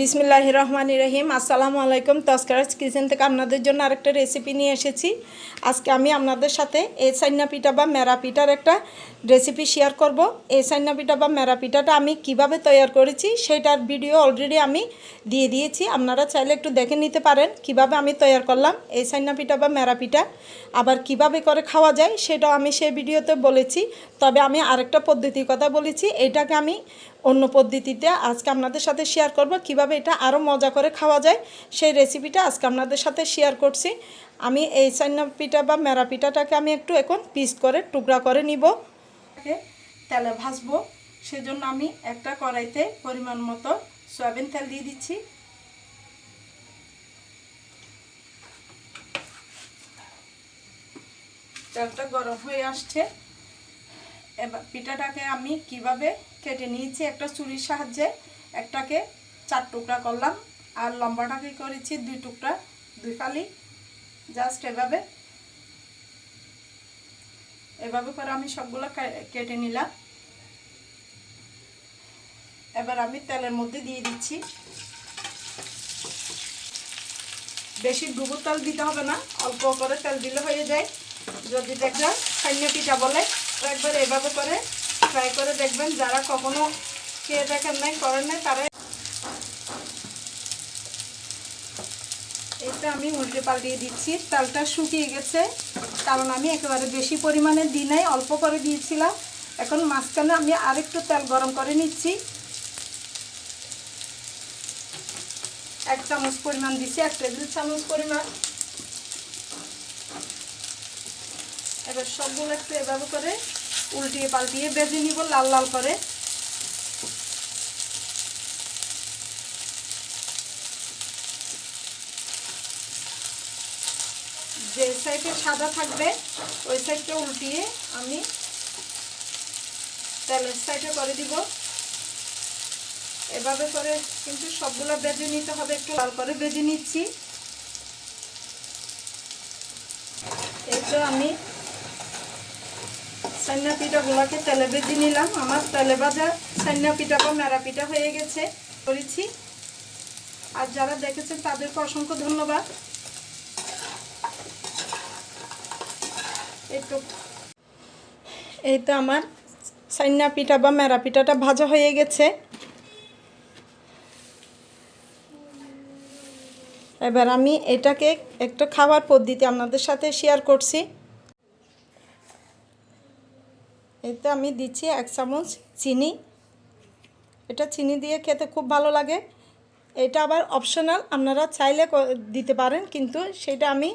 বিসমিল্লাহ রহমান রহিম। আসসালামু আলাইকুম। তস্করাজ কিচেন থেকে আপনাদের জন্য আরেকটা রেসিপি নিয়ে এসেছি। আজকে আমি আপনাদের সাথে এই সাইনা পিঠা বা মেরা পিঠার একটা রেসিপি শেয়ার করব। এই সাইনা পিঠা বা মেরা পিঠাটা আমি কীভাবে তৈরি করেছি সেটার ভিডিও অলরেডি আমি দিয়ে দিয়েছি। আপনারা চাইলে একটু দেখে নিতে পারেন কীভাবে আমি তৈরি করলাম এই সাইনা পিঠা বা মেরা পিঠা, আবার কীভাবে করে খাওয়া যায় সেটাও আমি সেই ভিডিওতে বলেছি। তবে আমি আরেকটা পদ্ধতির কথা বলেছি। এটাকে আমি অন্য পদ্ধতিতে আজকে আপনাদের সাথে শেয়ার করব, কীভাবে এটা আরও মজা করে খাওয়া যায়, সেই রেসিপিটা আজকে আপনাদের সাথে শেয়ার করছি। আমি এই চান্না পিঠা বা মেরা পিঠাটাকে আমি একটু এখন পিস করে, টুকরা করে নিব। তেলে ভাজবো, সেজন্য আমি একটা কড়াইতে পরিমাণ মতো সয়াবিন তেল দিয়ে দিচ্ছি। তেলটা গরম হয়ে আসছে। এবার পিঠাটাকে আমি কীভাবে কেটে নিয়েছি, একটা চুরির সাহায্যে একটাকে চার টুকরা করলাম, আর লম্বাটাকে করেছি দুই টুকরা দুই ফালি জাস্ট এভাবে। এভাবে করে আমি সবগুলো কেটে নিলাম। এবার আমি তেলের মধ্যে দিয়ে দিচ্ছি। বেশি ডুবো তেল দিতে হবে না, অল্প করে তেল দিলে হয়ে যায়। যদি দেখবেন সাইন্য পিঠা বলে একবার এভাবে করে ট্রাই করে দেখবেন। যারা কখনো খেয়ে দেখেন নাই, করেন নাই তারা এটা আমি উল্টে পাল্টিয়ে দিচ্ছি। তেলটা শুকিয়ে গেছে, কারণ আমি একেবারে বেশি পরিমাণে দিই নাই, অল্প করে দিয়েছিলাম। এখন মাঝখানে আমি আরেকটু তেল গরম করে নিচ্ছি। এক চামচ পরিমাণ দিচ্ছি, এক টেবিল চামচ পরিমাণ। এবার সবগুলো একটু এভাবে করে উল্টিয়ে পাল্টিয়ে বেজে নিব, লাল লাল করে। যে সাইডে সাদা থাকবে, ওই সাইডটা উল্টিয়ে আমি তেলের সাইডে করে দিব। এভাবে করে কিন্তু সবগুলো বেজে নিতে হবে, একটু লাল করে বেজে নিচ্ছি। এই আমি সান্না পিঠাগুলোকে তেলে ভেজে নিলাম। আমার তেলে ভাজা সান্না পিঠা বা মেরা পিঠা হয়ে গেছে। করেছি। আর যারা দেখেছেন, তাদেরকে অসংখ্য ধন্যবাদ। তো। এই তো আমার সান্না পিঠা বা মেরা পিঠাটা ভাজা হয়ে গেছে। এবার আমি এটাকে একটা খাবার পদ্ধতি আপনাদের সাথে শেয়ার করছি। এতে আমি দিচ্ছি এক চামচ চিনি। এটা চিনি দিয়ে খেতে খুব ভালো লাগে। এটা আবার অপশনাল আপনারা চাইলে দিতে পারেন, কিন্তু সেটা আমি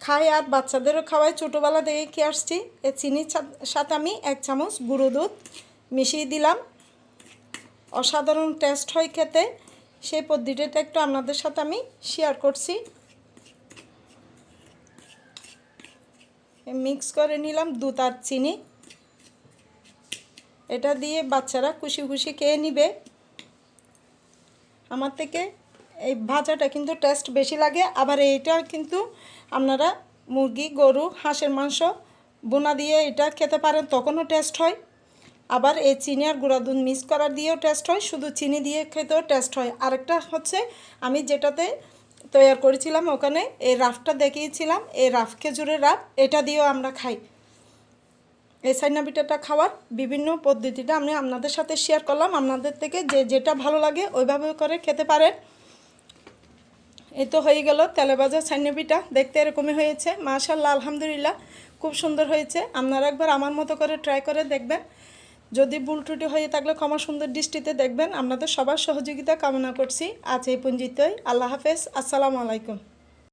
খাই আর বাচ্চাদেরও খাওয়াই। ছোটোবেলা থেকে খেয়ে আসছি। এই চিনির সাথে আমি এক চামচ গুঁড়ো দুধ মিশিয়ে দিলাম। অসাধারণ টেস্ট হয় খেতে। সেই পদ্ধতিটা একটু আপনাদের সাথে আমি শেয়ার করছি। মিক্স করে নিলাম দুধ আর চিনি। এটা দিয়ে বাচ্চারা খুশি খুশি খেয়ে নিবে। আমার থেকে এই ভাজাটা কিন্তু টেস্ট বেশি লাগে, আবার এইটা কিন্তু আপনারা মুরগি, গরু, হাঁসের মাংস বোনা দিয়ে এটা খেতে পারেন, তখনও টেস্ট হয়। আবার এই চিনি আর গুঁড়া দুধ মিক্স করার দিয়েও টেস্ট হয়, শুধু চিনি দিয়ে খেতেও টেস্ট হয়। আরেকটা হচ্ছে আমি যেটাতে তৈরি করেছিলাম ওখানে, এই রাফটা দেখিয়েছিলাম, এই রাফ খেজুরের রাফ, এটা দিয়েও আমরা খাই। এই সাইনা পিঠাটা খাওয়ার বিভিন্ন পদ্ধতিটা আমি আপনাদের সাথে শেয়ার করলাম। আপনাদের থেকে যে যেটা ভালো লাগে ওইভাবে করে খেতে পারেন। এই তো হয়ে গেল তেলে ভাজা সাইনা পিঠা দেখতে এরকমই হয়েছে। মাশাল্লাহ আলহামদুলিল্লাহ, খুব সুন্দর হয়েছে। আপনারা একবার আমার মতো করে ট্রাই করে দেখবেন। যদি ভুল ত্রুটি হয়ে থাকলে ক্ষমা সুন্দর দৃষ্টিতে দেখবেন। আপনাদের সবার সহযোগিতা কামনা করছি। আজ এই পঞ্জিতই আল্লাহ হাফেজ। আসসালামু আলাইকুম।